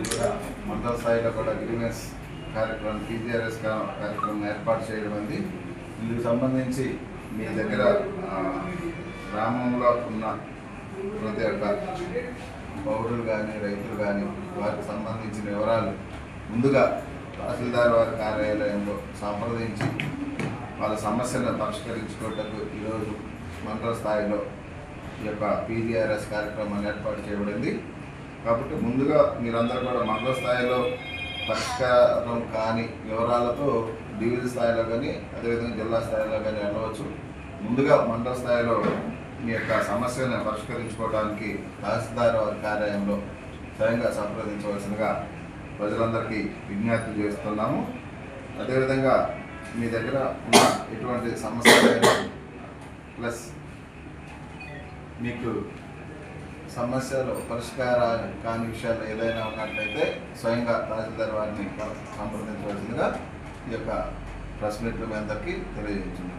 రోజు కూడా మండల స్థాయిలో కూడా గ్రీవెన్స్ కార్యక్రమం పీజీఆర్ఎస్ కార్యక్రమం ఏర్పాటు చేయడం అంది. ఇందుకు సంబంధించి మీ దగ్గర గ్రామంలో ఉన్న ప్రతి ఒక్క పౌరులు కానీ రైతులు కానీ వారికి సంబంధించిన వివరాలు ముందుగా తహసీల్దార్ వారి కార్యాలయంలో సంప్రదించి వాళ్ళ సమస్యలను పరిష్కరించుకోవటకు ఈరోజు మండల స్థాయిలో ఈ యొక్క పీజీఆర్ఎస్ కార్యక్రమాన్ని ఏర్పాటు చేయబడింది. కాబట్టి ముందుగా మీరందరూ కూడా మండల స్థాయిలో పరిష్కారం కాని వివరాలతో డివిజన్ స్థాయిలో కానీ అదేవిధంగా జిల్లా స్థాయిలో కానీ వెళ్ళవచ్చు. ముందుగా మండల స్థాయిలో మీ యొక్క సమస్యను పరిష్కరించుకోవడానికి తహసీల్దార్ వారి కార్యాలయంలో స్వయంగా సంప్రదించవలసిందిగా ప్రజలందరికీ విజ్ఞప్తి చేస్తున్నాము. అదేవిధంగా మీ దగ్గర ఉన్న ఎటువంటి సమస్యలు ప్లస్ మీకు సమస్యలు పరిష్కారాలు కాని విషయాలు ఏదైనా ఉన్నట్లయితే స్వయంగా తహసీల్దార్ వారిని సంప్రదించవలసిందిగా ఈ యొక్క ప్రెస్ మీట్లు మీ అందరికీ తెలియజేస్తున్నాం.